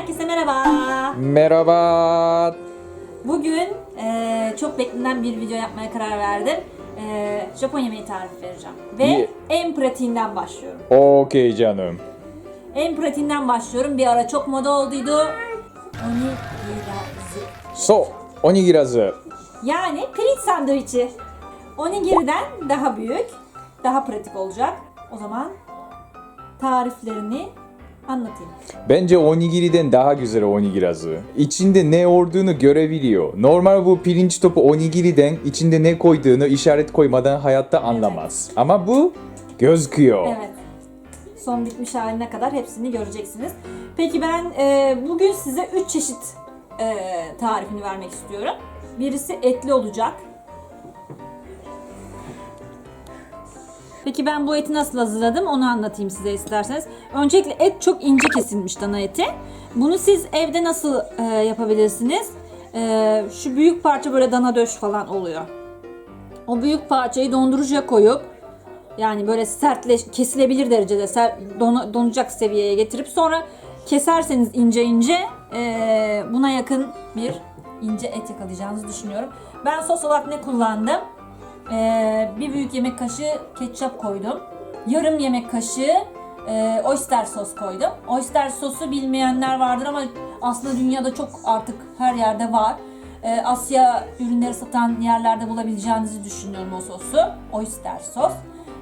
Herkese merhaba. Merhaba. Bugün eee, çok beklenen bir video yapmaya karar verdim. Eee, Japon yemeği tarifi vereceğim. Ve İyi. en pratiğinden başlıyorum. Okey canım. En pratiğinden başlıyorum. Bir ara çok moda olduydu. Onigirazu. So, onigirazu. Yani pirinç sandviçi. Onigiri'den daha büyük, daha pratik olacak. O zaman tariflerini anlatayım. Bence onigiriden daha güzel onigirazu. İçinde ne olduğunu görebiliyor. Normal bu pirinç topu onigiriden içinde ne koyduğunu işaret koymadan hayatta anlamaz. Ama bu gözüküyor. Evet. Son bitmiş haline kadar hepsini göreceksiniz. Peki ben e, bugün size 3 çeşit e, tarifini vermek istiyorum. Birisi etli olacak. Peki ben bu eti nasıl hazırladım onu anlatayım size isterseniz. Öncelikle et çok ince kesilmiş dana eti. Bunu siz evde nasıl e, yapabilirsiniz? E, şu büyük parça böyle dana döş falan oluyor. O büyük parçayı dondurucuya koyup yani böyle sertleş kesilebilir derecede ser, donu- donacak seviyeye getirip sonra keserseniz ince ince eee, buna yakın bir ince et yakalayacağınızı düşünüyorum. Ben sos olarak ne kullandım? Eee, bir büyük yemek kaşığı ketçap koydum. Yarım yemek kaşığı eee, oyster sos koydum. Oyster sosu bilmeyenler vardır ama aslında dünyada çok artık her yerde var. Eee, Asya ürünleri satan yerlerde bulabileceğinizi düşünüyorum o sosu. Oyster sos.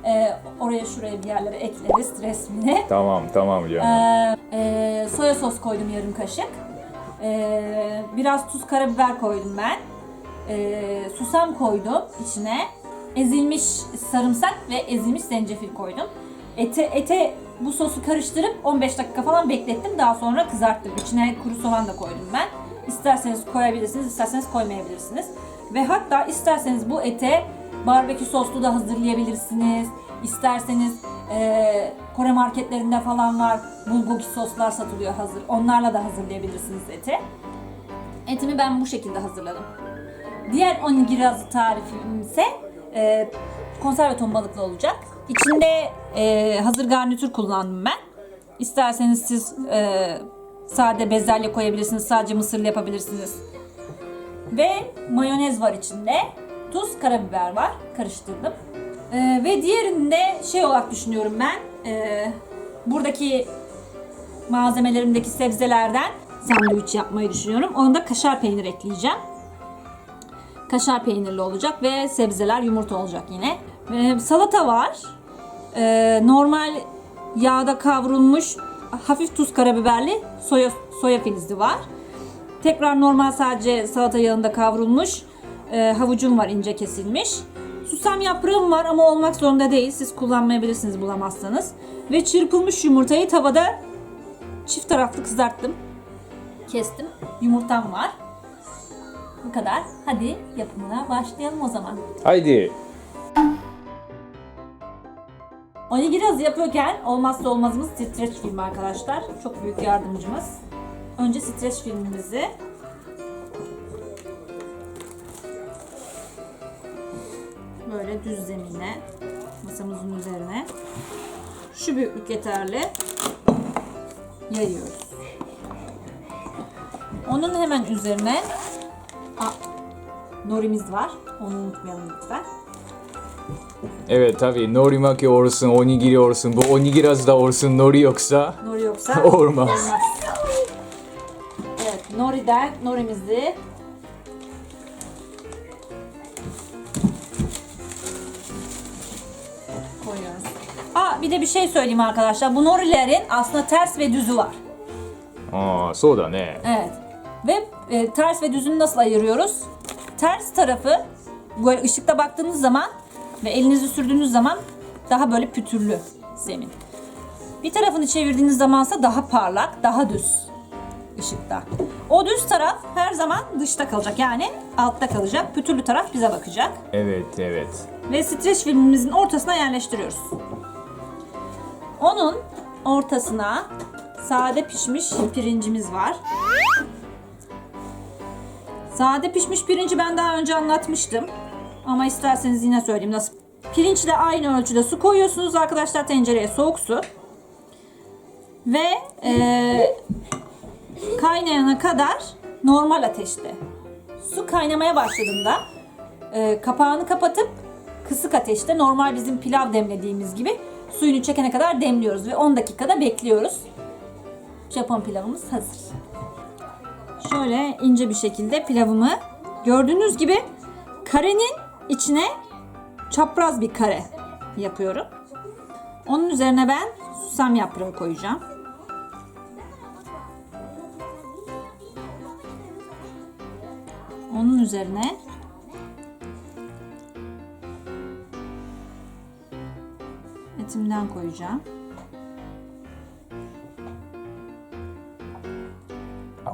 Eee, oraya şuraya bir yerlere ekleriz resmini. Tamam tamam canım. Ee, e, soya sos koydum yarım kaşık. Ee, biraz tuz karabiber koydum ben. Ee, susam koydum içine. Ezilmiş sarımsak ve ezilmiş zencefil koydum. Ete, ete bu sosu karıştırıp 15 dakika falan beklettim. Daha sonra kızarttım. İçine kuru soğan da koydum ben. İsterseniz koyabilirsiniz, isterseniz koymayabilirsiniz. Ve hatta isterseniz bu ete barbekü soslu da hazırlayabilirsiniz. İsterseniz eee, Kore marketlerinde falan var. Bulgogi soslar satılıyor hazır. Onlarla da hazırlayabilirsiniz eti. Etimi ben bu şekilde hazırladım. Diğer onigirazu tarifim ise e, konserve ton balıklı olacak. İçinde e, hazır garnitür kullandım ben. İsterseniz siz e, sade bezelye koyabilirsiniz, sadece mısırlı yapabilirsiniz. Ve mayonez var içinde. Tuz, karabiber var. Karıştırdım. E, ve diğerini de şey olarak düşünüyorum ben. E, buradaki malzemelerimdeki sebzelerden sandviç yapmayı düşünüyorum. Ona da kaşar peynir ekleyeceğim. Kaşar peynirli olacak ve sebzeler yumurta olacak yine. Ee, salata var. Ee, normal yağda kavrulmuş hafif tuz karabiberli soya soya filizli var. Tekrar normal sadece salata yağında kavrulmuş e, havucum var ince kesilmiş. Susam yaprağım var ama olmak zorunda değil. Siz kullanmayabilirsiniz bulamazsanız. Ve çırpılmış yumurtayı tavada çift taraflı kızarttım. Kestim. Yumurtam var. Bu kadar. Hadi yapımına başlayalım o zaman. Haydi. Onigiraz yapıyorken olmazsa olmazımız streç filmi arkadaşlar. Çok büyük yardımcımız. Önce streç filmimizi böyle düz zemine masamızın üzerine şu büyüklük yeterli yayıyoruz. Onun hemen üzerine norimiz var. Onu unutmayalım lütfen. Evet tabii norimaki olsun, onigiri olsun. Bu onigirazu da olsun, nori yoksa Nori yoksa olmaz. Evet, Nori'den Nori'mizi koyuyoruz. Aa bir de bir şey söyleyeyim arkadaşlar. Bu Nori'lerin aslında ters ve düzü var. Aa, そうだね。 Evet. Ve e, ters ve düzünü nasıl ayırıyoruz? Ters tarafı böyle ışıkta baktığınız zaman ve elinizi sürdüğünüz zaman daha böyle pütürlü zemin. Bir tarafını çevirdiğiniz zamansa daha parlak, daha düz ışıkta. O düz taraf her zaman dışta kalacak yani altta kalacak. Pütürlü taraf bize bakacak. Evet evet. Ve streç filmimizin ortasına yerleştiriyoruz. Onun ortasına sade pişmiş pirincimiz var. Sade pişmiş pirinci ben daha önce anlatmıştım. Ama isterseniz yine söyleyeyim nasıl. Pirinçle aynı ölçüde su koyuyorsunuz arkadaşlar tencereye soğuk su. Ve eee kaynayana kadar normal ateşte. Su kaynamaya başladığında e, kapağını kapatıp kısık ateşte normal bizim pilav demlediğimiz gibi suyunu çekene kadar demliyoruz ve 10 dakikada bekliyoruz. Japon pilavımız hazır. Şöyle ince bir şekilde pilavımı gördüğünüz gibi karenin içine çapraz bir kare yapıyorum. Onun üzerine ben susam yaprağı koyacağım. Onun üzerine etimden koyacağım.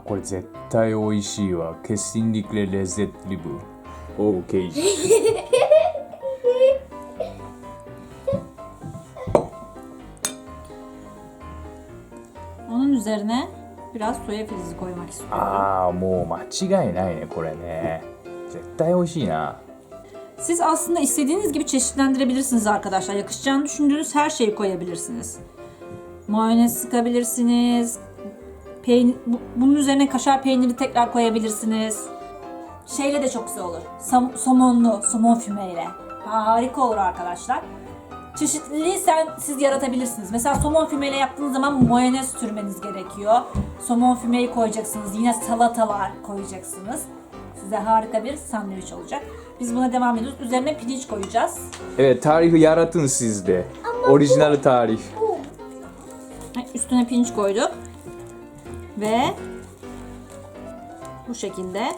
これ絶対美味しいわケシンリクレレゼッリブおうケイジ Onun üzerine biraz soya filizi koymak istiyorum. ああもう間違いないねこれね絶対美味しいな Siz aslında istediğiniz gibi çeşitlendirebilirsiniz arkadaşlar. Yakışacağını düşündüğünüz her şeyi koyabilirsiniz. Mayonez sıkabilirsiniz. Peyn bu- bunun üzerine kaşar peyniri tekrar koyabilirsiniz. Şeyle de çok güzel olur. Sam- somonlu, somon fümeyle. Harika olur arkadaşlar. Çeşitliliği sen siz yaratabilirsiniz. Mesela somon fümeyle yaptığınız zaman mayonez sürmeniz gerekiyor. Somon fümeyi koyacaksınız. Yine salatalar koyacaksınız. Size harika bir sandviç olacak. Biz buna devam ediyoruz. Üzerine pirinç koyacağız. Evet tarifi yaratın sizde orijinal tarif Ay, Üstüne pirinç koyduk ve bu şekilde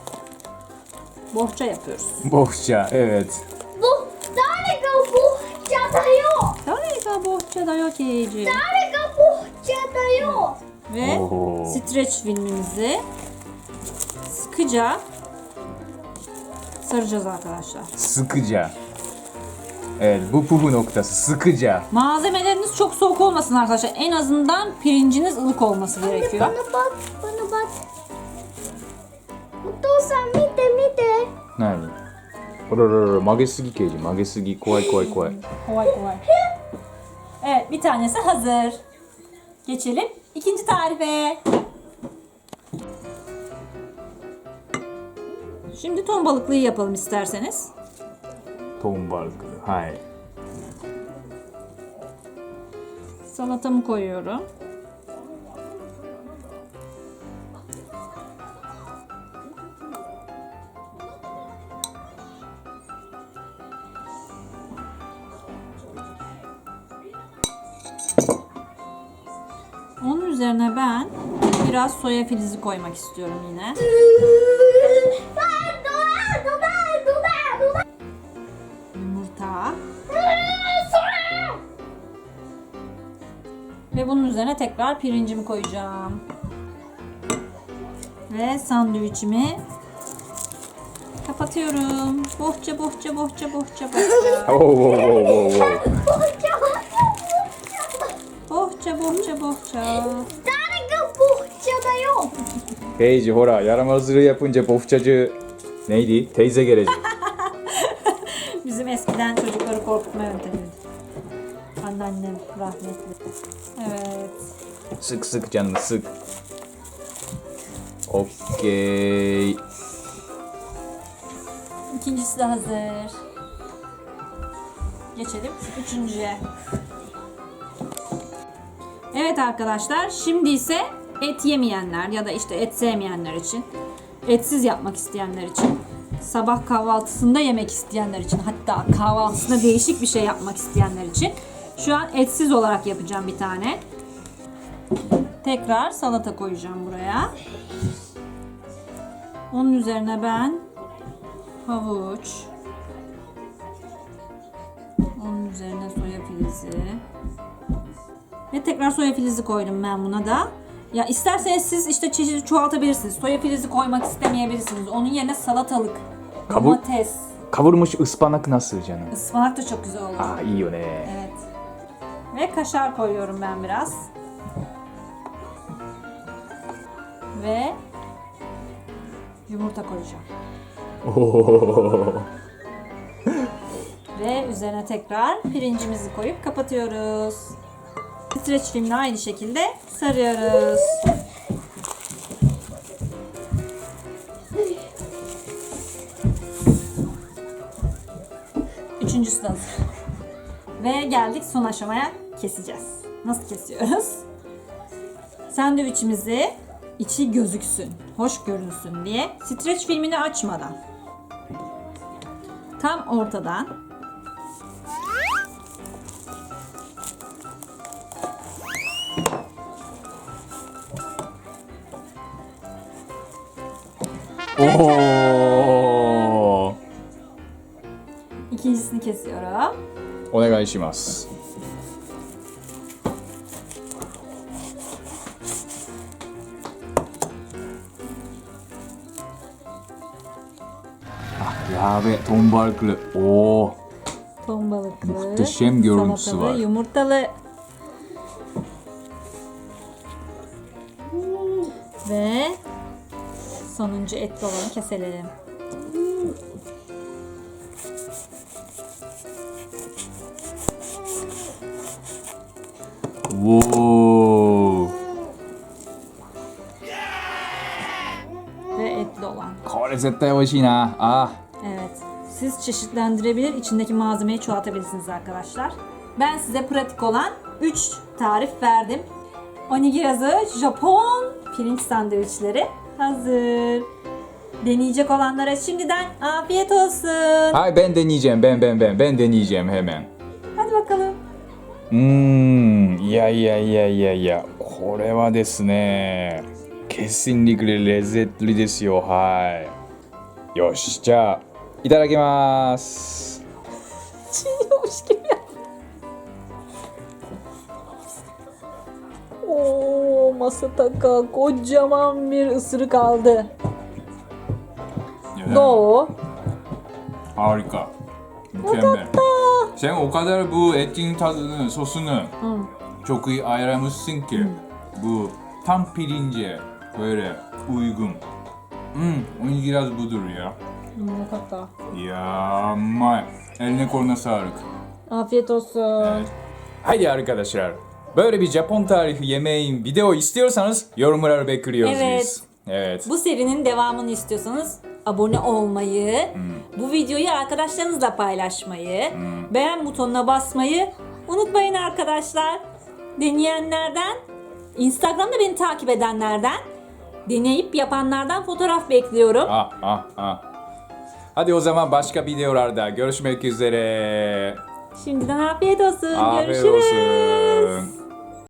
bohça yapıyoruz. Bohça evet. Bu tane bohça da yok. Taneka bohça da yok yiyeceğim. Tane bohça da yok. Ve Oo. streç filmimizi sıkıca saracağız arkadaşlar. Sıkıca. Evet bu pufu noktası sıkıca Malzemeleriniz çok soğuk olmasın arkadaşlar. En azından pirinciniz ılık olması gerekiyor. バナババナバお父さん見て見て何あららら曲げすぎケイジ曲げすぎ怖い怖い怖い Kolay kolay. Evet bir tanesi hazır. Geçelim ikinci tarife. Şimdi ton balıklıyı yapalım isterseniz. トンバルクはい Salatamı koyuyorum. Onun üzerine ben biraz soya filizi koymak istiyorum yine. Bunun üzerine tekrar pirincimi koyacağım. Ve sandviçimi kapatıyorum. Bohça bohça bohça bohça bohça. Oh, oh, oh, oh, oh. bohça bohça bohça. Bohça da yok. Heyci hora yaramazlığı yapınca bohçacı neydi? Teyze gelecek. Anneannem rahmetli. Evet. sık sık canını sık. Okey. İkincisi de hazır. Geçelim üçüncüye. Evet arkadaşlar şimdi ise et yemeyenler ya da işte et sevmeyenler için etsiz yapmak isteyenler için sabah kahvaltısında yemek isteyenler için hatta kahvaltısında değişik bir şey yapmak isteyenler için şu an etsiz olarak yapacağım bir tane. Tekrar salata koyacağım buraya. Onun üzerine ben havuç. Onun üzerine soya filizi. Ve tekrar soya filizi koydum ben buna da. Ya isterseniz siz işte çeşidi çoğaltabilirsiniz. Soya filizi koymak istemeyebilirsiniz. Onun yerine salatalık, Kabul- domates, Kavurmuş ıspanak nasıl canım? ıspanak da çok güzel olur. Aa iyi yo ne. Evet. Ve kaşar koyuyorum ben biraz. Ve yumurta koyacağım. Ve üzerine tekrar pirincimizi koyup kapatıyoruz. Streç filmle aynı şekilde sarıyoruz. Üçüncüsü de hazır. Ve geldik son aşamaya keseceğiz. Nasıl kesiyoruz? Sandviçimizi içi gözüksün, hoş görünsün diye streç filmini açmadan tam ortadan Oo. ikincisini kesiyorum. お願いします。 あ、やべえ、トンバルクル。おお。 Ton balıklı, Muhteşem görüntüsü salatalı, var. yumurtalı. Ve sonuncu etli olanı keselim. Wow. Ve etli olan. これ絶対美味しいな。あ、 Evet. Siz çeşitlendirebilir, içindeki malzemeyi çoğaltabilirsiniz arkadaşlar. Ben size pratik olan 3 tarif verdim. Onigirazu Japon pirinç sandviçleri hazır. Deneyecek olanlara şimdiden afiyet olsun. はい、ben deneyeceğim. Ben ben ben ben deneyeceğim hemen. Hadi bakalım. うーん、いやいやいやいやいや、これはですね、決心力でレゼットリですよ、はい。 よし、じゃあ、いただきます。 Çiğniyormuş gibi yap. Oo, Masataka kocaman bir ısırık aldı. Doğu. Harika. Mükemmel. Sen o kadar bu etin tadını, sosunu çok iyi ayarlamışsın ki bu tam pirince böyle uygun. Hmm, onun biraz budur ya. Masataka. Ya, may. Eline koluna sağlık. Afiyet olsun. Haydi arkadaşlar. Böyle bir Japon tarifi yemeğin video istiyorsanız yorumları bekliyoruz Evet. biz. Evet. Bu serinin devamını istiyorsanız abone olmayı, bu videoyu arkadaşlarınızla paylaşmayı, beğen butonuna basmayı unutmayın arkadaşlar. Deneyenlerden, Instagram'da beni takip edenlerden, deneyip yapanlardan fotoğraf bekliyorum. Ah ah ah. Hadi o zaman başka videolarda görüşmek üzere. Şimdiden afiyet olsun. Afiyet Görüşürüz. olsun.